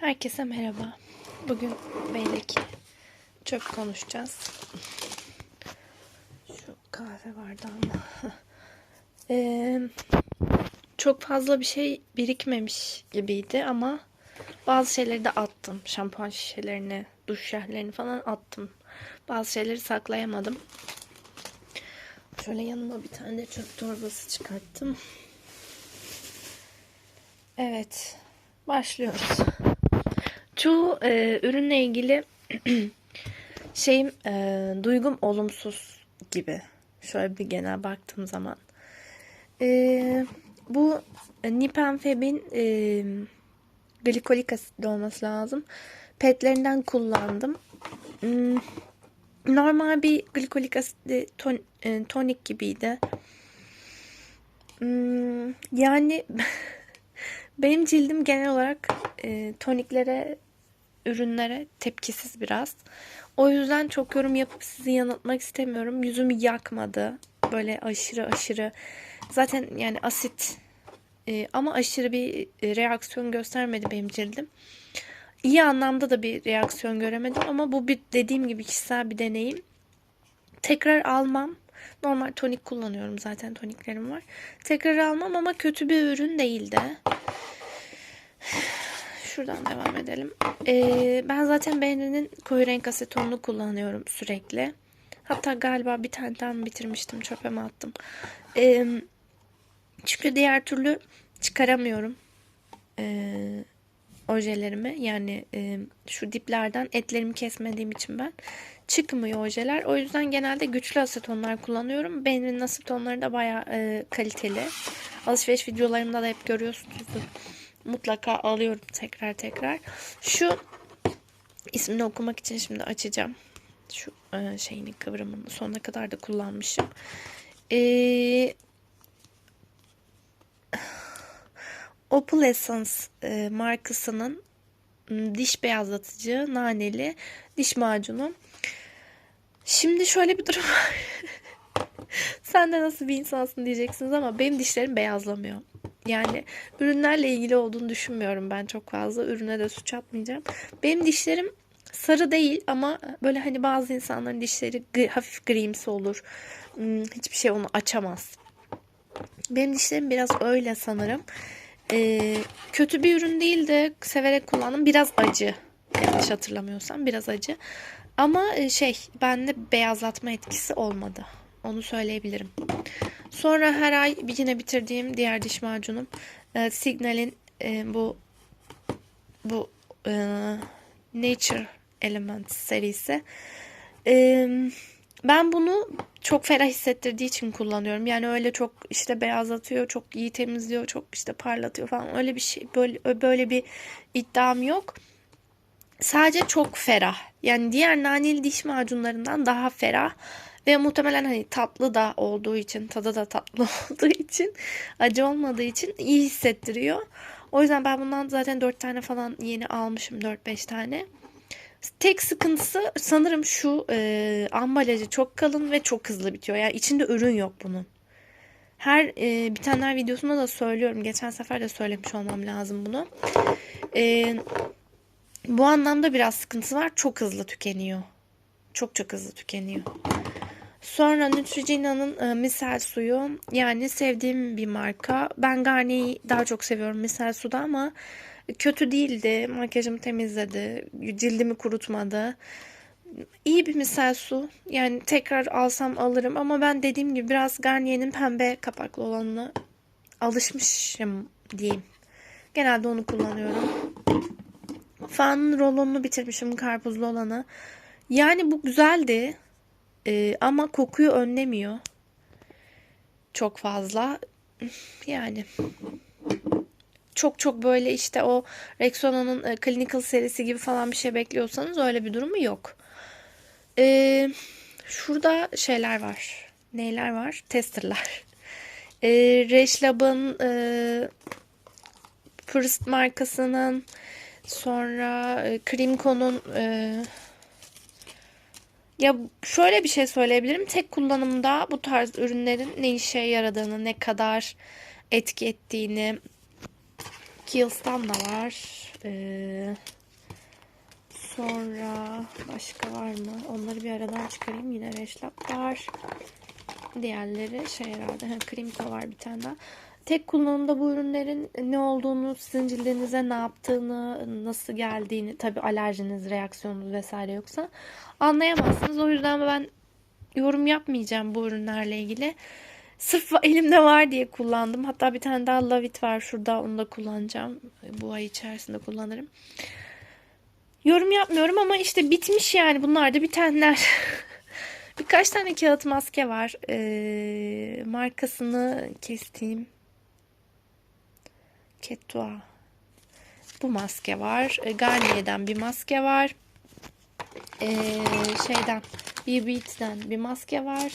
Herkese merhaba. Bugün belli ki çöp konuşacağız. Şu kahve vardı. Ee, çok fazla bir şey birikmemiş gibiydi ama bazı şeyleri de attım. Şampuan şişelerini, duş jellerini falan attım. Bazı şeyleri saklayamadım. Şöyle yanıma bir tane de çöp torbası çıkarttım. Evet, başlıyoruz. Çoğu e, ürünle ilgili şeyim e, duygum olumsuz gibi. Şöyle bir genel baktığım zaman. E, bu Nipenfeb'in e, glikolik asitli olması lazım. Petlerinden kullandım. Hmm, normal bir glikolik asitli ton, e, tonik gibiydi. Hmm, yani benim cildim genel olarak e, toniklere, ürünlere tepkisiz biraz. O yüzden çok yorum yapıp sizi yanıltmak istemiyorum. Yüzümü yakmadı. Böyle aşırı aşırı. Zaten yani asit e, ama aşırı bir e, reaksiyon göstermedi benim cildim. İyi anlamda da bir reaksiyon göremedim ama bu bir dediğim gibi kişisel bir deneyim. Tekrar almam. Normal tonik kullanıyorum zaten toniklerim var. Tekrar almam ama kötü bir ürün değildi. Şuradan devam edelim. Ee, ben zaten beğeninin koyu renk asetonunu kullanıyorum sürekli. Hatta galiba bir tane daha bitirmiştim. Çöpe mi attım? Ee, çünkü diğer türlü çıkaramıyorum. Ee, ojelerimi. Yani e, şu diplerden etlerimi kesmediğim için ben çıkmıyor ojeler. O yüzden genelde güçlü asetonlar kullanıyorum. Benim asetonları da baya e, kaliteli. Alışveriş videolarımda da hep görüyorsunuzdur. Mutlaka alıyorum tekrar tekrar. Şu ismini okumak için şimdi açacağım. Şu e, şeyini kıvrımını sonuna kadar da kullanmışım. Eee Opal Essence e, markasının diş beyazlatıcı naneli diş macunu. Şimdi şöyle bir durum var. Sen de nasıl bir insansın diyeceksiniz ama benim dişlerim beyazlamıyor. Yani ürünlerle ilgili olduğunu düşünmüyorum ben çok fazla. Ürüne de suç atmayacağım. Benim dişlerim sarı değil ama böyle hani bazı insanların dişleri gri, hafif grimsi olur. Hiçbir şey onu açamaz. Benim dişlerim biraz öyle sanırım. Ee, kötü bir ürün değil de severek kullandım. Biraz acı. Yanlış hatırlamıyorsam biraz acı. Ama şey bende beyazlatma etkisi olmadı. Onu söyleyebilirim. Sonra her ay yine bitirdiğim diğer diş macunum e, Signal'in e, bu bu e, Nature Elements serisi. E, ben bunu çok ferah hissettirdiği için kullanıyorum. Yani öyle çok işte beyazlatıyor, çok iyi temizliyor, çok işte parlatıyor falan. Öyle bir şey böyle böyle bir iddiam yok. Sadece çok ferah. Yani diğer naneli diş macunlarından daha ferah. Ve muhtemelen hani tatlı da olduğu için, tadı da tatlı olduğu için, acı olmadığı için iyi hissettiriyor. O yüzden ben bundan zaten 4 tane falan yeni almışım. 4-5 tane. Tek sıkıntısı sanırım şu e, ambalajı çok kalın ve çok hızlı bitiyor. Yani içinde ürün yok bunun. Her e, bitenler videosunda da söylüyorum. Geçen sefer de söylemiş olmam lazım bunu. E, bu anlamda biraz sıkıntısı var. Çok hızlı tükeniyor. Çok çok hızlı tükeniyor. Sonra Neutrogena'nın e, misel suyu. Yani sevdiğim bir marka. Ben Garnier'i daha çok seviyorum misel suda ama kötü değildi. Makyajımı temizledi. Cildimi kurutmadı. İyi bir misal su. Yani tekrar alsam alırım ama ben dediğim gibi biraz Garnier'in pembe kapaklı olanına alışmışım diyeyim. Genelde onu kullanıyorum. Fan rolonunu bitirmişim karpuzlu olanı. Yani bu güzeldi. Ee, ama kokuyu önlemiyor. Çok fazla. Yani çok çok böyle işte o Rexona'nın e, Clinical serisi gibi falan bir şey bekliyorsanız öyle bir durumu yok. Ee, şurada şeyler var. Neyler var? Testerlar. Ee, Reşlab'ın e, First markasının sonra e, Krimko'nun e, ya şöyle bir şey söyleyebilirim. Tek kullanımda bu tarz ürünlerin ne işe yaradığını, ne kadar etki ettiğini Kiehl's'tan da var. Ee, sonra başka var mı? Onları bir aradan çıkarayım. Yine Reşlap var. Diğerleri şey herhalde. Ha, Krimko var bir tane daha. Tek kullanımda bu ürünlerin ne olduğunu, sizin cildinize ne yaptığını, nasıl geldiğini, tabii alerjiniz, reaksiyonunuz vesaire yoksa anlayamazsınız. O yüzden ben yorum yapmayacağım bu ürünlerle ilgili. Sırf elimde var diye kullandım. Hatta bir tane daha Lavit var şurada. Onu da kullanacağım. Bu ay içerisinde kullanırım. Yorum yapmıyorum ama işte bitmiş yani. Bunlar da bitenler. Birkaç tane kağıt maske var. Ee, markasını kestiğim. Ketua. Bu maske var. E, Garnier'den bir maske var. Ee, şeyden BB'den bir maske var.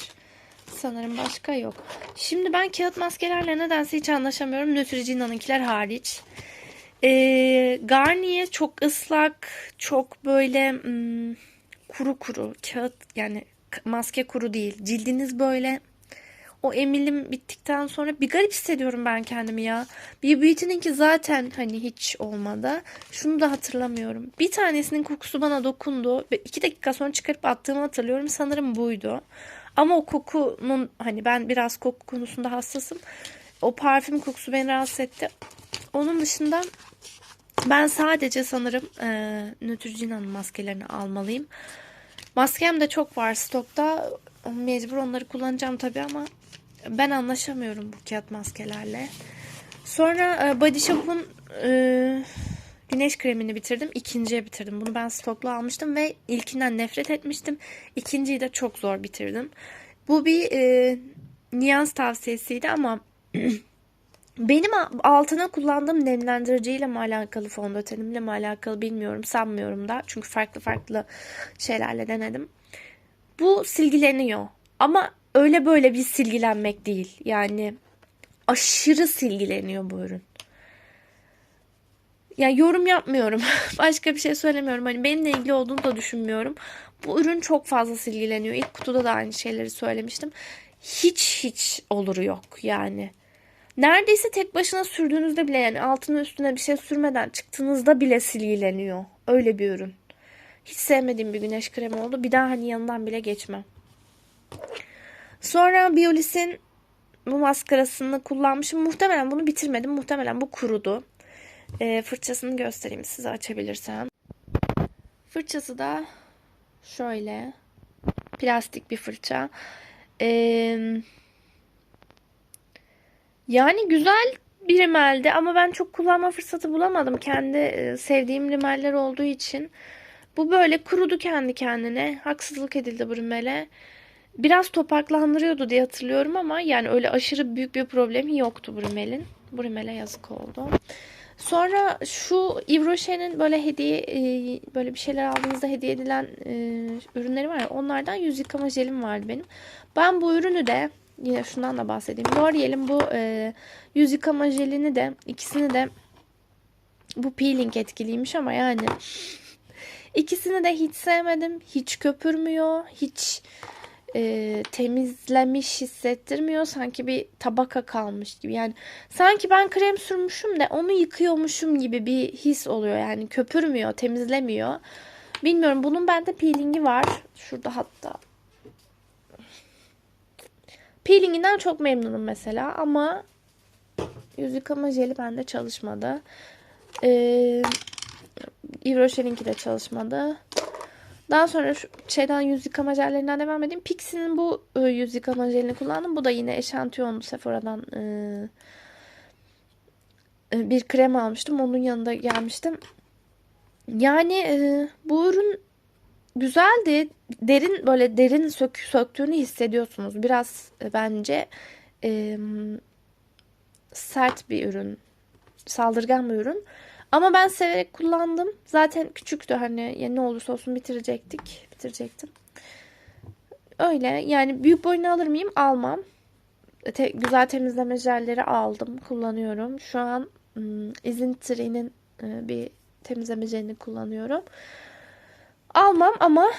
Sanırım başka yok. Şimdi ben kağıt maskelerle nedense hiç anlaşamıyorum. Neutrogena'nınkiler hariç. Ee, Garnier çok ıslak, çok böyle hmm, kuru kuru. Kağıt yani maske kuru değil. Cildiniz böyle o emilim bittikten sonra bir garip hissediyorum ben kendimi ya. Bir Beauty'ninki zaten hani hiç olmadı. Şunu da hatırlamıyorum. Bir tanesinin kokusu bana dokundu. Ve iki dakika sonra çıkarıp attığımı hatırlıyorum. Sanırım buydu. Ama o kokunun hani ben biraz koku konusunda hassasım. O parfüm kokusu beni rahatsız etti. Onun dışında ben sadece sanırım e, Neutrogena'nın maskelerini almalıyım. Maskem de çok var stokta. Mecbur onları kullanacağım tabii ama ben anlaşamıyorum bu kağıt maskelerle. Sonra e, Body Shop'un e, güneş kremini bitirdim. İkinciye bitirdim. Bunu ben stoklu almıştım ve ilkinden nefret etmiştim. İkinciyi de çok zor bitirdim. Bu bir e, niyans tavsiyesiydi ama benim altına kullandığım nemlendiriciyle mi alakalı, fondötenimle mi alakalı bilmiyorum. Sanmıyorum da. Çünkü farklı farklı şeylerle denedim. Bu silgileniyor. Ama öyle böyle bir silgilenmek değil. Yani aşırı silgileniyor bu ürün. Yani yorum yapmıyorum. Başka bir şey söylemiyorum. Hani benimle ilgili olduğunu da düşünmüyorum. Bu ürün çok fazla silgileniyor. İlk kutuda da aynı şeyleri söylemiştim. Hiç hiç oluru yok yani. Neredeyse tek başına sürdüğünüzde bile yani altına üstüne bir şey sürmeden çıktığınızda bile silgileniyor. Öyle bir ürün. Hiç sevmediğim bir güneş kremi oldu. Bir daha hani yanından bile geçmem. Sonra Biolis'in bu maskarasını kullanmışım. Muhtemelen bunu bitirmedim. Muhtemelen bu kurudu. E, fırçasını göstereyim size açabilirsem. Fırçası da şöyle. Plastik bir fırça. Eee yani güzel bir rimeldi ama ben çok kullanma fırsatı bulamadım. Kendi e, sevdiğim rimeller olduğu için. Bu böyle kurudu kendi kendine. Haksızlık edildi bu rimele. Biraz topaklandırıyordu diye hatırlıyorum ama yani öyle aşırı büyük bir problemi yoktu bu rimelin. Yazık oldu. Sonra şu Yves Rocher'in böyle hediye e, böyle bir şeyler aldığınızda hediye edilen e, ürünleri var ya onlardan yüz yıkama jelim vardı benim. Ben bu ürünü de Yine şundan da bahsedeyim. L'Oreal'in bu e, yüz yıkama jelini de ikisini de bu peeling etkiliymiş ama yani ikisini de hiç sevmedim. Hiç köpürmüyor. Hiç e, temizlemiş hissettirmiyor. Sanki bir tabaka kalmış gibi. Yani sanki ben krem sürmüşüm de onu yıkıyormuşum gibi bir his oluyor. Yani köpürmüyor, temizlemiyor. Bilmiyorum bunun bende peelingi var. Şurada hatta Peelinginden çok memnunum mesela ama yüz yıkama jeli bende çalışmadı. Ee, Yves Rocher'inki de çalışmadı. Daha sonra şu şeyden yüz yıkama jellerinden devam edeyim. Pixie'nin bu e, yüz yıkama jelini kullandım. Bu da yine eşantiyonlu Sephora'dan e, e, bir krem almıştım. Onun yanında gelmiştim. Yani e, bu ürün güzeldi. Derin böyle derin sök, söktüğünü hissediyorsunuz. Biraz e, bence e, sert bir ürün. Saldırgan bir ürün. Ama ben severek kullandım. Zaten küçüktü hani ya ne olursa olsun bitirecektik. Bitirecektim. Öyle yani büyük boyunu alır mıyım? Almam. Te, güzel temizleme jelleri aldım. Kullanıyorum. Şu an ım, izin Tree'nin e, bir temizleme jelini kullanıyorum. Almam ama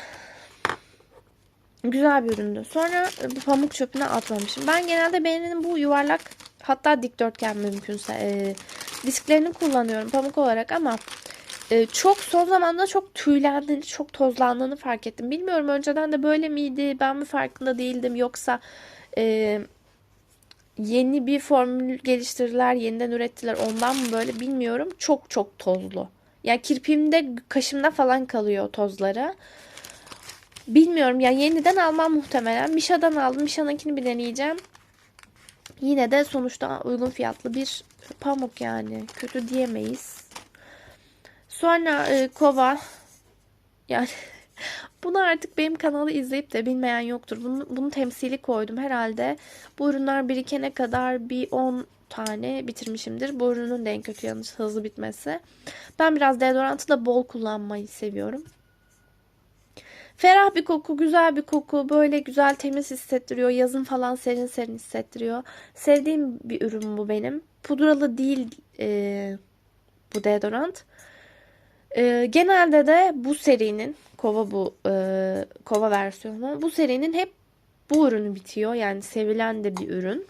güzel bir üründü. Sonra bu pamuk çöpüne atmamışım. Ben genelde beğendiğim bu yuvarlak hatta dikdörtgen mümkünse e, disklerini kullanıyorum pamuk olarak ama e, çok son zamanda çok tüylendiğini, çok tozlandığını fark ettim. Bilmiyorum önceden de böyle miydi? Ben mi farkında değildim yoksa e, yeni bir formül geliştirdiler, yeniden ürettiler. Ondan mı böyle bilmiyorum. Çok çok tozlu. Yani kirpiğimde, kaşımda falan kalıyor tozları. Bilmiyorum ya yeniden almam muhtemelen. Misha'dan aldım. Misha'nınkini bir deneyeceğim. Yine de sonuçta uygun fiyatlı bir pamuk yani. Kötü diyemeyiz. Sonra e, kova. Yani bunu artık benim kanalı izleyip de bilmeyen yoktur. Bunu, bunu temsili koydum herhalde. Bu ürünler birikene kadar bir 10 tane bitirmişimdir. Bu ürünün de en kötü yanı hızlı bitmesi. Ben biraz deodorantı da bol kullanmayı seviyorum. Ferah bir koku, güzel bir koku. Böyle güzel temiz hissettiriyor. Yazın falan serin serin hissettiriyor. Sevdiğim bir ürün bu benim. Pudralı değil e, bu deodorant. E, genelde de bu serinin kova bu e, kova versiyonu. Bu serinin hep bu ürünü bitiyor. Yani sevilen de bir ürün.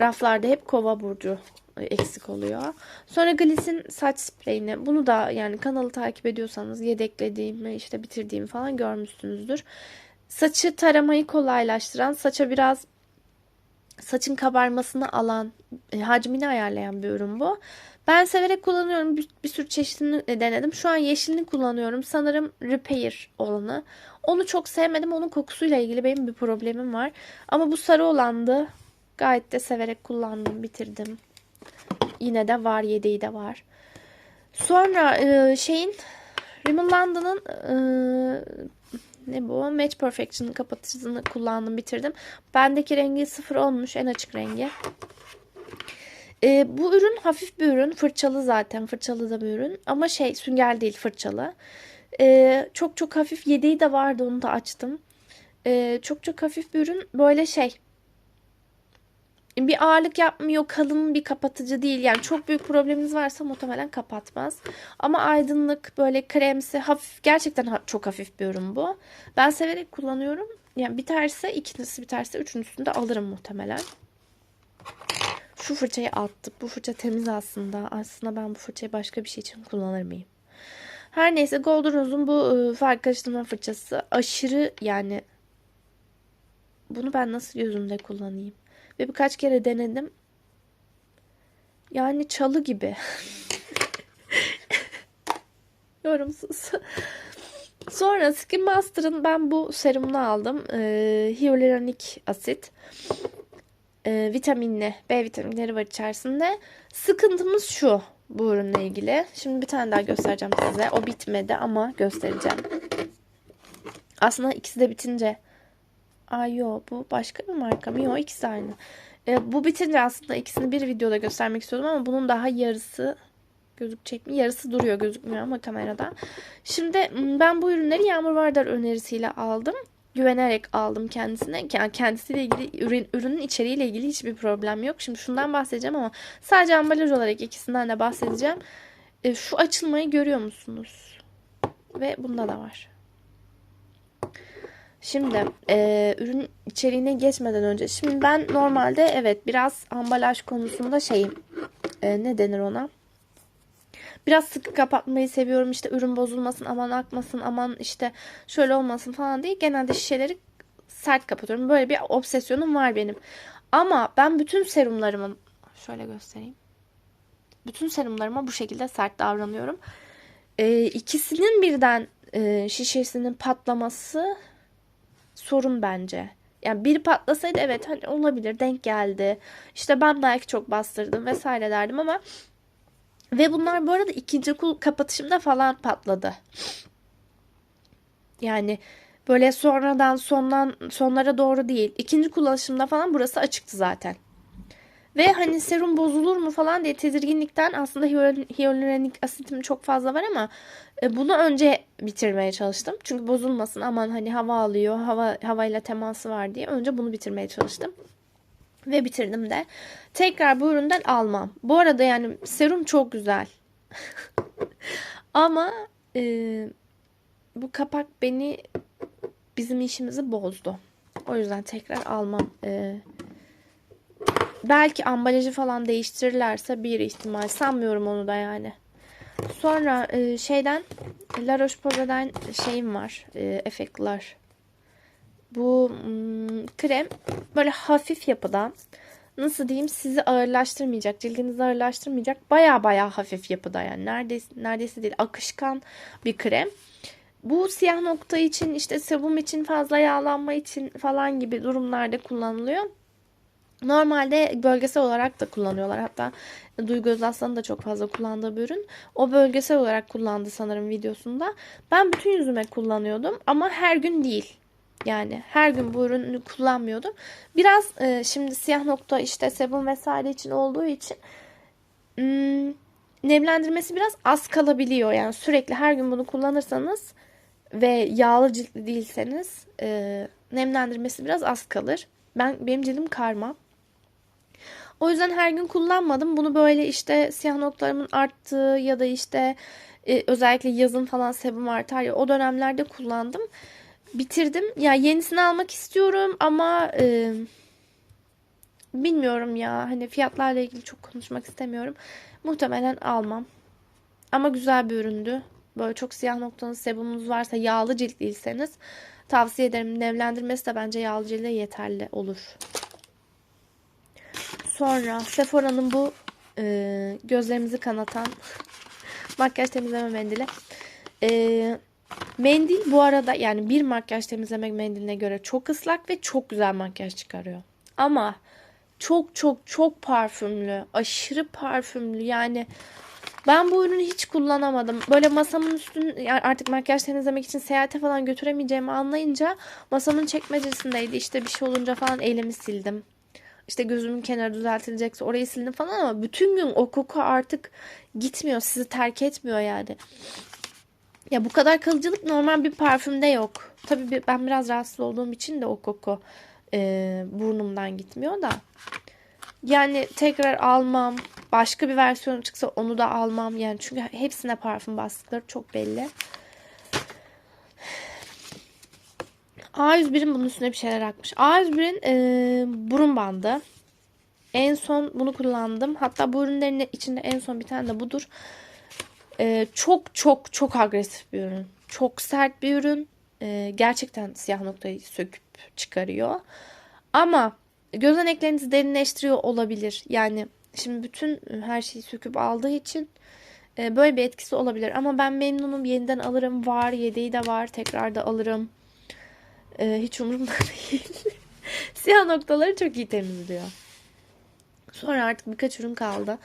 Raflarda hep kova burcu eksik oluyor. Sonra Gliss'in saç spreyini. Bunu da yani kanalı takip ediyorsanız yedeklediğimi işte bitirdiğimi falan görmüşsünüzdür. Saçı taramayı kolaylaştıran, saça biraz saçın kabarmasını alan, e, hacmini ayarlayan bir ürün bu. Ben severek kullanıyorum. Bir, bir sürü çeşidini denedim. Şu an yeşilini kullanıyorum. Sanırım Repair olanı. Onu çok sevmedim. Onun kokusuyla ilgili benim bir problemim var. Ama bu sarı olandı. Gayet de severek kullandım, bitirdim. Yine de var, yedeği de var. Sonra e, şeyin Rimmel London'ın e, ne bu? Match Perfection'ın kapatıcısını kullandım, bitirdim. Bendeki rengi 010'muş, en açık rengi. E, bu ürün hafif bir ürün. Fırçalı zaten. Fırçalı da bir ürün. Ama şey sünger değil fırçalı. E, çok çok hafif yedeği de vardı. Onu da açtım. E, çok çok hafif bir ürün. Böyle şey bir ağırlık yapmıyor, kalın bir kapatıcı değil. Yani çok büyük probleminiz varsa muhtemelen kapatmaz. Ama aydınlık, böyle kremsi, hafif, gerçekten çok hafif bir ürün bu. Ben severek kullanıyorum. Yani biterse, ikincisi biterse üçüncüsünü de alırım muhtemelen. Şu fırçayı attık. Bu fırça temiz aslında. Aslında ben bu fırçayı başka bir şey için kullanır mıyım? Her neyse Golden Rose'un bu fark karıştırma fırçası aşırı yani bunu ben nasıl gözümde kullanayım? Ve birkaç kere denedim. Yani çalı gibi. Yorumsuz. Sonra Skin Master'ın ben bu serumunu aldım. Ee, hyaluronik asit. Ee, vitaminli. B vitaminleri var içerisinde. Sıkıntımız şu bu ürünle ilgili. Şimdi bir tane daha göstereceğim size. O bitmedi ama göstereceğim. Aslında ikisi de bitince Ay yo bu başka bir marka mı? Yok ikisi aynı. E, bu bitince aslında ikisini bir videoda göstermek istiyordum ama bunun daha yarısı gözükecek mi? Yarısı duruyor gözükmüyor ama kamerada. Şimdi ben bu ürünleri Yağmur Vardar önerisiyle aldım. Güvenerek aldım kendisine. Yani kendisiyle ilgili ürün, ürünün içeriğiyle ilgili hiçbir problem yok. Şimdi şundan bahsedeceğim ama sadece ambalaj olarak ikisinden de bahsedeceğim. E, şu açılmayı görüyor musunuz? Ve bunda da var. Şimdi e, ürün içeriğine geçmeden önce şimdi ben normalde evet biraz ambalaj konusunda şeyim e, ne denir ona? Biraz sıkı kapatmayı seviyorum işte ürün bozulmasın aman akmasın aman işte şöyle olmasın falan diye genelde şişeleri sert kapatıyorum. Böyle bir obsesyonum var benim. Ama ben bütün serumlarımı şöyle göstereyim. Bütün serumlarıma bu şekilde sert davranıyorum. E, ikisinin birden e, şişesinin patlaması sorun bence. Yani bir patlasaydı evet hani olabilir denk geldi. İşte ben belki çok bastırdım vesaire derdim ama ve bunlar bu arada ikinci kul kapatışımda falan patladı. Yani böyle sonradan sondan sonlara doğru değil. İkinci kullanışımda falan burası açıktı zaten. Ve hani serum bozulur mu falan diye tedirginlikten aslında hyaluronik asitim çok fazla var ama e, bunu önce bitirmeye çalıştım. Çünkü bozulmasın aman hani hava alıyor, hava havayla teması var diye önce bunu bitirmeye çalıştım. Ve bitirdim de. Tekrar bu üründen almam. Bu arada yani serum çok güzel. ama e, bu kapak beni bizim işimizi bozdu. O yüzden tekrar almam. E, belki ambalajı falan değiştirirlerse bir ihtimal. Sanmıyorum onu da yani. Sonra e, şeyden La Roche-Posay'dan şeyim var. E, efektler. Bu hmm, krem böyle hafif yapıda. Nasıl diyeyim sizi ağırlaştırmayacak, cildinizi ağırlaştırmayacak. Baya baya hafif yapıda yani. Neredeyse, neredeyse değil akışkan bir krem. Bu siyah nokta için işte sebum için fazla yağlanma için falan gibi durumlarda kullanılıyor. Normalde bölgesel olarak da kullanıyorlar. Hatta Duygu Özaslan'ın da çok fazla kullandığı bir ürün. O bölgesel olarak kullandı sanırım videosunda. Ben bütün yüzüme kullanıyordum ama her gün değil. Yani her gün bu ürünü kullanmıyordum. Biraz e, şimdi siyah nokta işte sebum vesaire için olduğu için hmm, nemlendirmesi biraz az kalabiliyor. Yani sürekli her gün bunu kullanırsanız ve yağlı ciltli değilseniz e, nemlendirmesi biraz az kalır. Ben benim cildim karma. O yüzden her gün kullanmadım. Bunu böyle işte siyah noktalarımın arttığı ya da işte e, özellikle yazın falan sebum artar ya o dönemlerde kullandım. Bitirdim. Ya yenisini almak istiyorum ama e, bilmiyorum ya. Hani fiyatlarla ilgili çok konuşmak istemiyorum. Muhtemelen almam. Ama güzel bir üründü. Böyle çok siyah noktanız sebumunuz varsa yağlı ciltliyseniz tavsiye ederim. Nemlendirmesi de bence yağlı cilde yeterli olur. Sonra Sephora'nın bu e, gözlerimizi kanatan makyaj temizleme mendili. E, mendil bu arada yani bir makyaj temizleme mendiline göre çok ıslak ve çok güzel makyaj çıkarıyor. Ama çok çok çok parfümlü. Aşırı parfümlü. Yani ben bu ürünü hiç kullanamadım. Böyle masamın üstün yani artık makyaj temizlemek için seyahate falan götüremeyeceğimi anlayınca masamın çekmecesindeydi. İşte bir şey olunca falan elimi sildim. İşte gözümün kenarı düzeltilecekse orayı sildim falan ama bütün gün o koku artık gitmiyor. Sizi terk etmiyor yani. Ya bu kadar kalıcılık normal bir parfümde yok. Tabii ben biraz rahatsız olduğum için de o koku e, burnumdan gitmiyor da. Yani tekrar almam. Başka bir versiyon çıksa onu da almam. Yani çünkü hepsine parfüm bastıkları çok belli. A101'in bunun üstüne bir şeyler akmış. A101'in e, burun bandı. En son bunu kullandım. Hatta bu ürünlerin içinde en son bir tane de budur. E, çok çok çok agresif bir ürün. Çok sert bir ürün. E, gerçekten siyah noktayı söküp çıkarıyor. Ama gözeneklerinizi derinleştiriyor olabilir. Yani şimdi bütün her şeyi söküp aldığı için e, böyle bir etkisi olabilir. Ama ben memnunum. Yeniden alırım. Var. Yedeği de var. Tekrar da alırım. E, hiç umurumda değil. Siyah noktaları çok iyi temizliyor. Sonra artık birkaç ürün kaldı.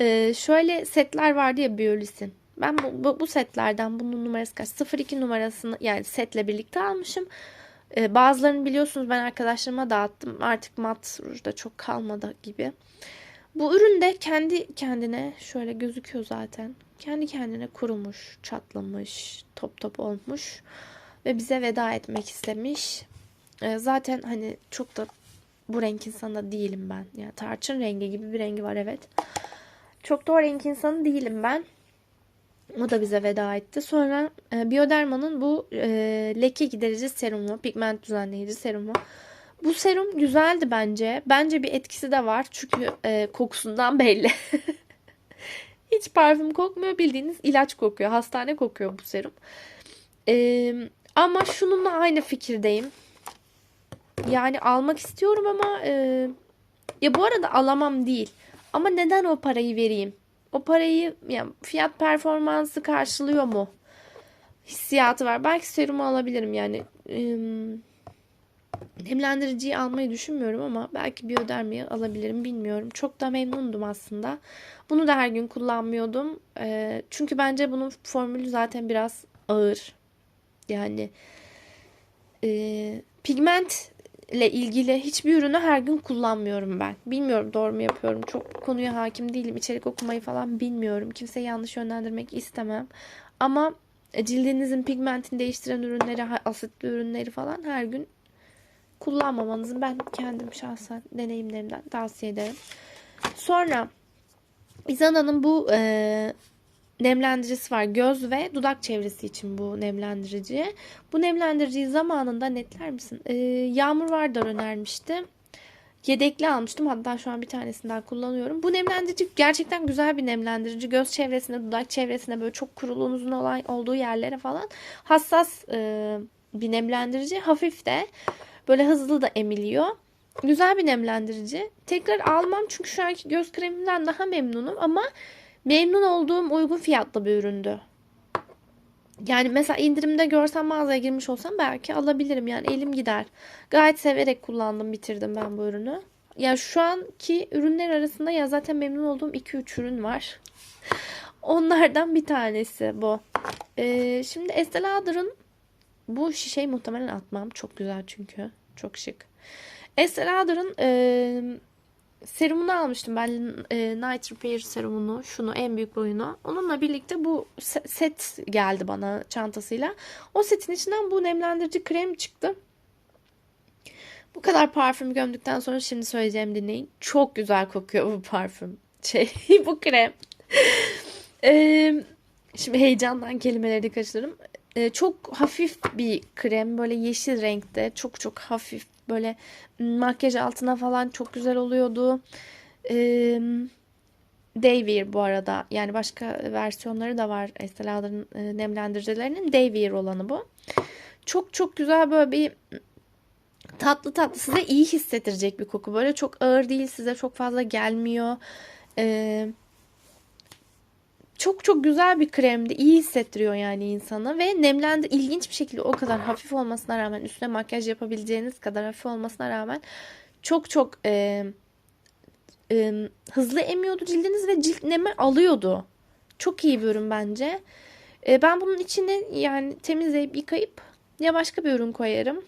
E, şöyle setler vardı ya Biolis'in. Ben bu, bu, bu setlerden bunun numarası kaç? 02 numarasını yani setle birlikte almışım. Ee, bazılarını biliyorsunuz ben arkadaşlarıma dağıttım. Artık mat rujda çok kalmadı gibi. Bu ürün de kendi kendine şöyle gözüküyor zaten. Kendi kendine kurumuş, çatlamış, top top olmuş ve bize veda etmek istemiş. Ee, zaten hani çok da bu renk insanı değilim ben. Yani tarçın rengi gibi bir rengi var evet. Çok da o renk insanı değilim ben. O da bize veda etti. Sonra e, Bioderma'nın bu e, leke giderici serumu, pigment düzenleyici serumu. Bu serum güzeldi bence. Bence bir etkisi de var. Çünkü e, kokusundan belli. Hiç parfüm kokmuyor. Bildiğiniz ilaç kokuyor. Hastane kokuyor bu serum. E, ama şununla aynı fikirdeyim. Yani almak istiyorum ama e, ya bu arada alamam değil. Ama neden o parayı vereyim? o parayı yani fiyat performansı karşılıyor mu? Hissiyatı var. Belki serumu alabilirim yani. Iı, nemlendiriciyi almayı düşünmüyorum ama belki biyodermiyi alabilirim bilmiyorum. Çok da memnundum aslında. Bunu da her gün kullanmıyordum. E, çünkü bence bunun formülü zaten biraz ağır. Yani e, pigment ilgili hiçbir ürünü her gün kullanmıyorum ben. Bilmiyorum doğru mu yapıyorum. Çok konuya hakim değilim. İçerik okumayı falan bilmiyorum. Kimseyi yanlış yönlendirmek istemem. Ama cildinizin pigmentini değiştiren ürünleri, asitli ürünleri falan her gün kullanmamanızı ben kendim şahsen deneyimlerimden tavsiye ederim. Sonra İzana'nın bu e, nemlendiricisi var. Göz ve dudak çevresi için bu nemlendirici. Bu nemlendiriciyi zamanında netler misin? Ee, Yağmur Vardar önermişti. Yedekli almıştım. Hatta şu an bir tanesinden kullanıyorum. Bu nemlendirici gerçekten güzel bir nemlendirici. Göz çevresine, dudak çevresine böyle çok kuruluğunuzun olan olduğu yerlere falan hassas e, bir nemlendirici. Hafif de böyle hızlı da emiliyor. Güzel bir nemlendirici. Tekrar almam çünkü şu anki göz kremimden daha memnunum ama memnun olduğum uygun fiyatlı bir üründü. Yani mesela indirimde görsem mağazaya girmiş olsam belki alabilirim. Yani elim gider. Gayet severek kullandım, bitirdim ben bu ürünü. Ya şu anki ürünler arasında ya zaten memnun olduğum 2-3 ürün var. Onlardan bir tanesi bu. Ee, şimdi Estee Lauder'ın bu şişeyi muhtemelen atmam. Çok güzel çünkü. Çok şık. Estee Lauder'ın e, serumunu almıştım ben. E, Night Repair serumunu. Şunu en büyük boyunu. Onunla birlikte bu se- set geldi bana çantasıyla. O setin içinden bu nemlendirici krem çıktı. Bu kadar parfüm gömdükten sonra şimdi söyleyeceğim dinleyin. Çok güzel kokuyor bu parfüm. Şey bu krem. Ee, şimdi heyecandan kelimeleri de kaçırırım. Ee, çok hafif bir krem. Böyle yeşil renkte. Çok çok hafif. Böyle makyaj altına falan çok güzel oluyordu. Ee, Daywear bu arada. Yani başka versiyonları da var Estee Lauder'ın nemlendiricilerinin. Daywear olanı bu. Çok çok güzel böyle bir tatlı tatlı size iyi hissettirecek bir koku. Böyle çok ağır değil size çok fazla gelmiyor. Ee, çok çok güzel bir kremdi. İyi hissettiriyor yani insana ve nemlendi ilginç bir şekilde o kadar hafif olmasına rağmen üstüne makyaj yapabileceğiniz kadar hafif olmasına rağmen çok çok e, e, hızlı emiyordu cildiniz ve cilt nemi alıyordu. Çok iyi bir ürün bence. E, ben bunun içine yani temizleyip yıkayıp ya başka bir ürün koyarım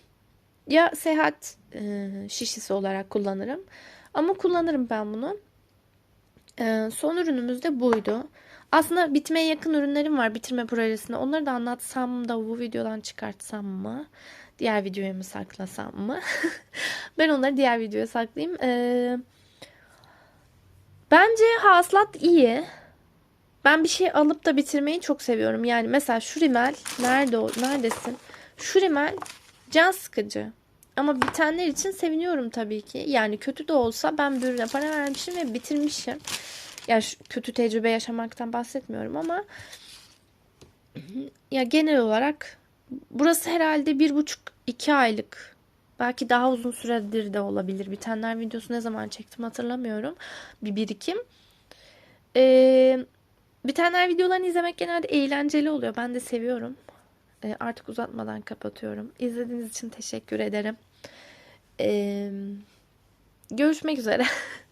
ya seyahat e, şişesi olarak kullanırım. Ama kullanırım ben bunu. E, son ürünümüz de buydu. Aslında bitmeye yakın ürünlerim var bitirme projesinde. Onları da anlatsam da bu videodan çıkartsam mı? Diğer videoya mı saklasam mı? ben onları diğer videoya saklayayım. Ee, bence hasılat iyi. Ben bir şey alıp da bitirmeyi çok seviyorum. Yani mesela şu rimel nerede o? Neredesin? Şu rimel can sıkıcı. Ama bitenler için seviniyorum tabii ki. Yani kötü de olsa ben bir ürüne para vermişim ve bitirmişim. Ya şu kötü tecrübe yaşamaktan bahsetmiyorum ama ya genel olarak burası herhalde bir buçuk iki aylık belki daha uzun süredir de olabilir. Bitenler videosu ne zaman çektim hatırlamıyorum. Bir birikim. Ee, bitenler videolarını izlemek genelde eğlenceli oluyor. Ben de seviyorum. Ee, artık uzatmadan kapatıyorum. İzlediğiniz için teşekkür ederim. Ee, görüşmek üzere.